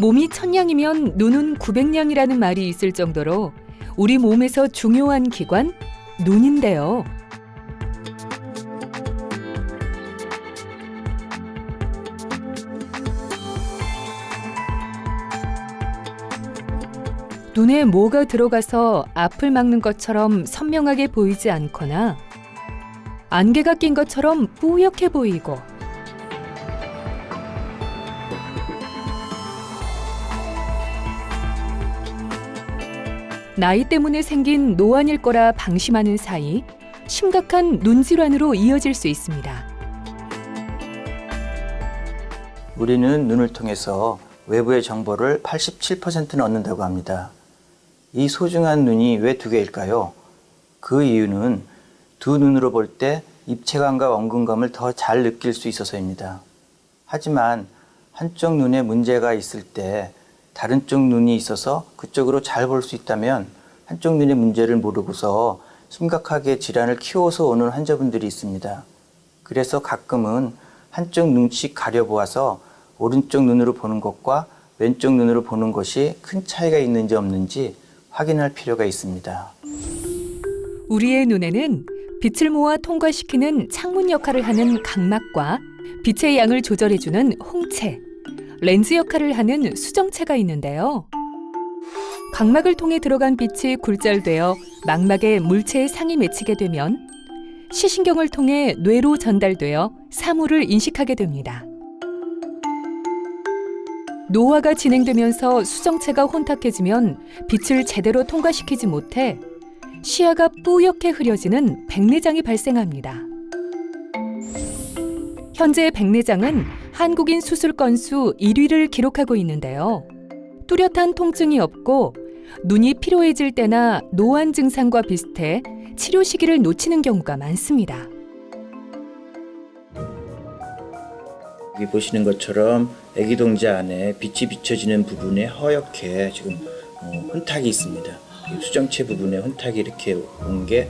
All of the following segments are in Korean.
몸이 천냥이면 눈은 구백냥이라는 말이 있을 정도로 우리 몸에서 중요한 기관 눈인데요. 눈에 뭐가 들어가서 앞을 막는 것처럼 선명하게 보이지 않거나 안개가 낀 것처럼 뿌옇게 보이고 나이 때문에 생긴 노안일 거라 방심하는 사이 심각한 눈질환으로 이어질 수 있습니다. 우리는 눈을 통해서 외부의 정보를 87%는 얻는다고 합니다. 이 소중한 눈이 왜 두 개일까요? 그 이유는 두 눈으로 볼 때 입체감과 원근감을 더 잘 느낄 수 있어서입니다. 하지만 한쪽 눈에 문제가 있을 때 다른 쪽 눈이 있어서 그쪽으로 잘 볼 수 있다면 한쪽 눈의 문제를 모르고서 심각하게 질환을 키워서 오는 환자분들이 있습니다. 그래서 가끔은 한쪽 눈씩 가려보아서 오른쪽 눈으로 보는 것과 왼쪽 눈으로 보는 것이 큰 차이가 있는지 없는지 확인할 필요가 있습니다. 우리의 눈에는 빛을 모아 통과시키는 창문 역할을 하는 각막과 빛의 양을 조절해주는 홍채, 렌즈 역할을 하는 수정체가 있는데요. 각막을 통해 들어간 빛이 굴절되어 망막에 물체의 상이 맺히게 되면 시신경을 통해 뇌로 전달되어 사물을 인식하게 됩니다. 노화가 진행되면서 수정체가 혼탁해지면 빛을 제대로 통과시키지 못해 시야가 뿌옇게 흐려지는 백내장이 발생합니다. 현재 백내장은 한국인 수술 건수 1위를 기록하고 있는데요. 뚜렷한 통증이 없고 눈이 피로해질 때나 노안 증상과 비슷해 치료 시기를 놓치는 경우가 많습니다. 여기 보시는 것처럼 애기 동자 안에 빛이 비춰지는 부분에 허옇게 지금 어, 혼탁이 있습니다. 이 수정체 부분에 혼탁이 이렇게 온 게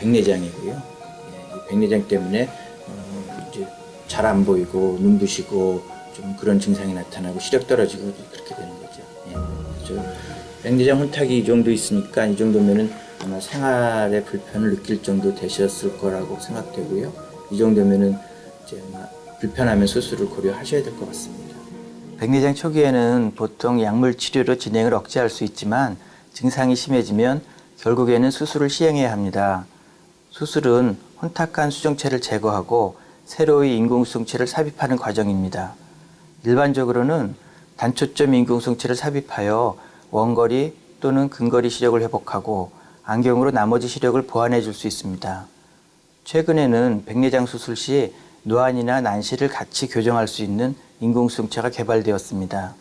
백내장이고요. 예, 이 백내장 때문에 어, 이제 잘 안 보이고 눈부시고 좀 그런 증상이 나타나고 시력 떨어지고 그렇게 되는 거죠. 예, 그래서 백내장 혼탁이 이 정도 있으니까 이 정도면은 아마 생활에 불편을 느낄 정도 되셨을 거라고 생각되고요. 이 정도면은 이제 아마 불편하면 수술을 고려하셔야 될 것 같습니다. 백내장 초기에는 보통 약물 치료로 진행을 억제할 수 있지만 증상이 심해지면 결국에는 수술을 시행해야 합니다. 수술은 혼탁한 수정체를 제거하고 새로이 인공수정체를 삽입하는 과정입니다. 일반적으로는 단초점 인공수정체를 삽입하여 원거리 또는 근거리 시력을 회복하고 안경으로 나머지 시력을 보완해 줄 수 있습니다. 최근에는 백내장 수술 시 노안이나 난시를 같이 교정할 수 있는 인공수정체가 개발되었습니다.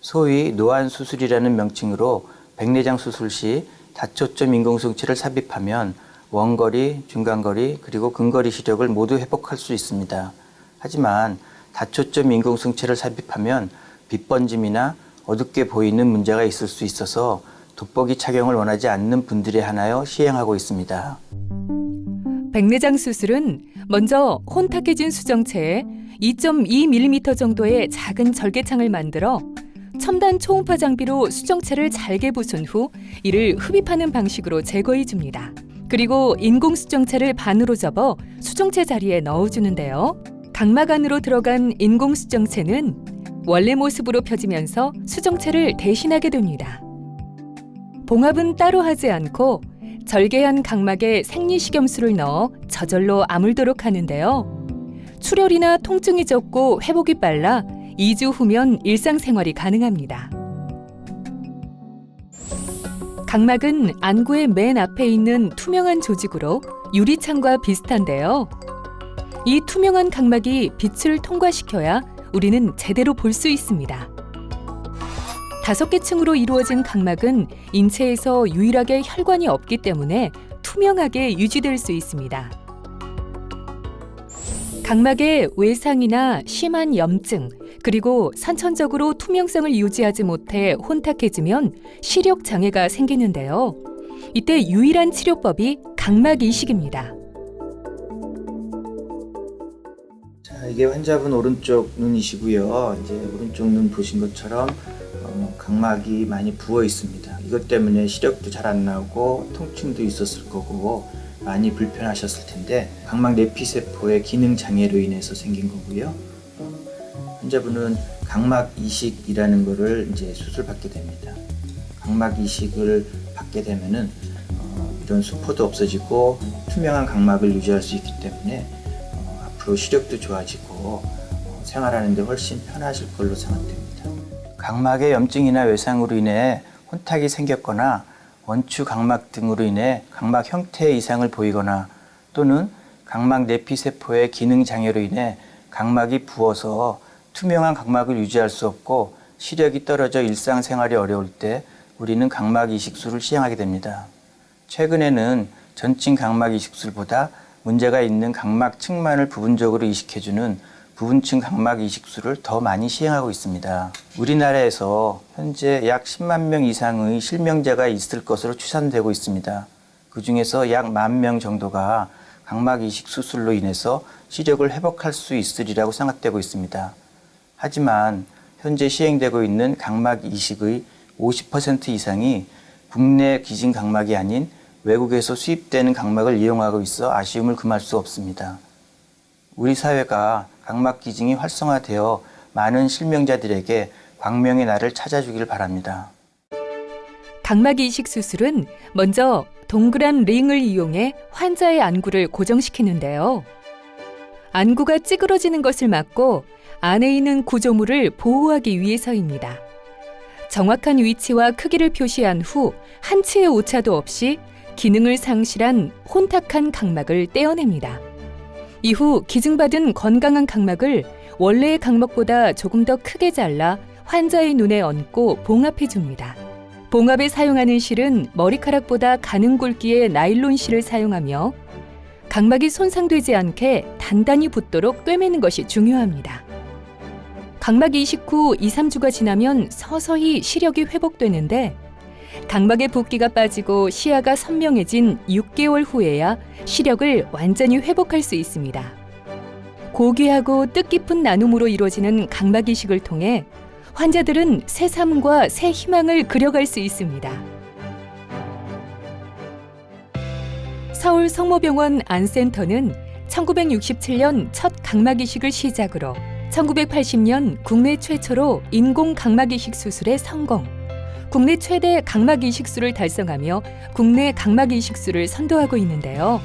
소위 노안 수술이라는 명칭으로 백내장 수술 시 다초점 인공수정체를 삽입하면 원거리, 중간거리, 그리고 근거리 시력을 모두 회복할 수 있습니다. 하지만 다초점 인공수정체를 삽입하면 빛번짐이나 어둡게 보이는 문제가 있을 수 있어서 돋보기 착용을 원하지 않는 분들에 한하여 시행하고 있습니다. 백내장 수술은 먼저 혼탁해진 수정체에 2.2mm 정도의 작은 절개창을 만들어 첨단 초음파 장비로 수정체를 잘게 부순 후 이를 흡입하는 방식으로 제거해 줍니다. 그리고 인공 수정체를 반으로 접어 수정체 자리에 넣어 주는데요. 각막 안으로 들어간 인공 수정체는 원래 모습으로 펴지면서 수정체를 대신하게 됩니다. 봉합은 따로 하지 않고 절개한 각막에 생리식염수를 넣어 저절로 아물도록 하는데요. 출혈이나 통증이 적고 회복이 빨라 2주 후면 일상생활이 가능합니다. 각막은 안구의 맨 앞에 있는 투명한 조직으로 유리창과 비슷한데요. 이 투명한 각막이 빛을 통과시켜야 우리는 제대로 볼 수 있습니다. 다섯 개 층으로 이루어진 각막은 인체에서 유일하게 혈관이 없기 때문에 투명하게 유지될 수 있습니다. 각막의 외상이나 심한 염증, 그리고 선천적으로 투명성을 유지하지 못해 혼탁해지면 시력 장애가 생기는데요. 이때 유일한 치료법이 각막 이식입니다. 이게 환자분 오른쪽 눈이시고요. 이제 오른쪽 눈 보신 것처럼 어, 각막이 많이 부어 있습니다. 이것 때문에 시력도 잘 안 나오고 통증도 있었을 거고 많이 불편하셨을 텐데 각막 내피 세포의 기능 장애로 인해서 생긴 거고요. 어, 환자분은 각막 이식이라는 거를 이제 수술 받게 됩니다. 각막 이식을 받게 되면은 어, 이런 수포도 없어지고 투명한 각막을 유지할 수 있기 때문에 어, 앞으로 시력도 좋아지고 어, 생활하는 데 훨씬 편하실 걸로 생각됩니다. 각막의 염증이나 외상으로 인해 혼탁이 생겼거나 원추 각막 등으로 인해 각막 형태의 이상을 보이거나 또는 각막 내피 세포의 기능 장애로 인해 각막이 부어서 투명한 각막을 유지할 수 없고 시력이 떨어져 일상생활이 어려울 때 우리는 각막 이식술을 시행하게 됩니다. 최근에는 전층 각막 이식술보다 문제가 있는 각막 층만을 부분적으로 이식해주는 부분층 각막 이식술을 더 많이 시행하고 있습니다. 우리나라에서 현재 약 10만 명 이상의 실명자가 있을 것으로 추산되고 있습니다. 그 중에서 약만명 정도가 각막 이식 수술로 인해서 시력을 회복할 수 있으리라고 생각되고 있습니다. 하지만 현재 시행되고 있는 각막 이식의 50% 이상이 국내 기진 각막이 아닌 외국에서 수입되는 각막을 이용하고 있어 아쉬움을 금할 수 없습니다. 우리 사회가 각막 기증이 활성화되어 많은 실명자들에게 광명의 날을 찾아주길 바랍니다. 각막 이식 수술은 먼저 동그란 링을 이용해 환자의 안구를 고정시키는데요. 안구가 찌그러지는 것을 막고 안에 있는 구조물을 보호하기 위해서입니다. 정확한 위치와 크기를 표시한 후 한치의 오차도 없이 기능을 상실한 혼탁한 각막을 떼어냅니다. 이후 기증받은 건강한 각막을 원래의 각막보다 조금 더 크게 잘라 환자의 눈에 얹고 봉합해 줍니다. 봉합에 사용하는 실은 머리카락보다 가는 굵기의 나일론 실을 사용하며 각막이 손상되지 않게 단단히 붙도록 꿰매는 것이 중요합니다. 각막 이식 후 2, 3주가 지나면 서서히 시력이 회복되는데 각막의 붓기가 빠지고 시야가 선명해진 6개월 후에야 시력을 완전히 회복할 수 있습니다. 고귀하고 뜻깊은 나눔으로 이루어지는 각막 이식을 통해 환자들은 새 삶과 새 희망을 그려갈 수 있습니다. 서울 성모병원 안센터는 1967년 첫 각막 이식을 시작으로 1980년 국내 최초로 인공 각막 이식 수술에 성공. 국내 최대 각막 이식술을 달성하며 국내 각막 이식술을 선도하고 있는데요.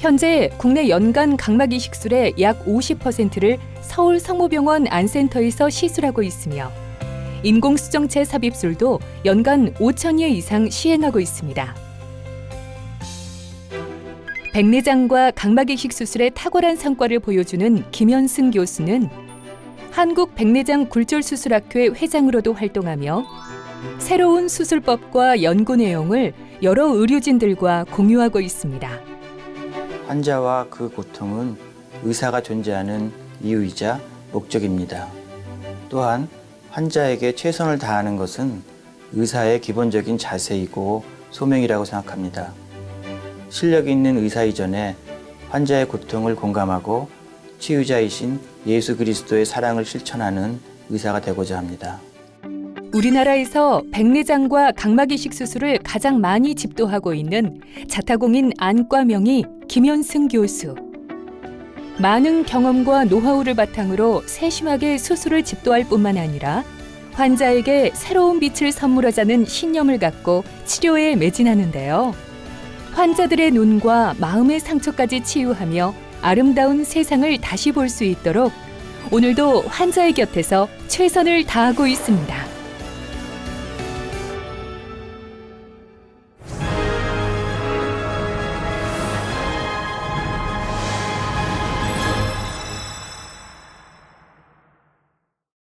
현재 국내 연간 각막 이식술의 약 50%를 서울 성모병원 안센터에서 시술하고 있으며 인공 수정체 삽입술도 연간 5천여 이상 시행하고 있습니다. 백내장과 각막 이식 수술의 탁월한 성과를 보여주는 김현승 교수는 한국 백내장 굴절 수술학회 회장으로도 활동하며 새로운 수술법과 연구 내용을 여러 의료진들과 공유하고 있습니다. 환자와 그 고통은 의사가 존재하는 이유이자 목적입니다. 또한 환자에게 최선을 다하는 것은 의사의 기본적인 자세이고 소명이라고 생각합니다. 실력 있는 의사 이전에 환자의 고통을 공감하고 치유자이신 예수 그리스도의 사랑을 실천하는 의사가 되고자 합니다. 우리나라에서 백내장과 각막 이식 수술을 가장 많이 집도하고 있는 자타공인 안과 명의 김현승 교수. 많은 경험과 노하우를 바탕으로 세심하게 수술을 집도할 뿐만 아니라 환자에게 새로운 빛을 선물하자는 신념을 갖고 치료에 매진하는데요. 환자들의 눈과 마음의 상처까지 치유하며 아름다운 세상을 다시 볼 수 있도록 오늘도 환자의 곁에서 최선을 다하고 있습니다.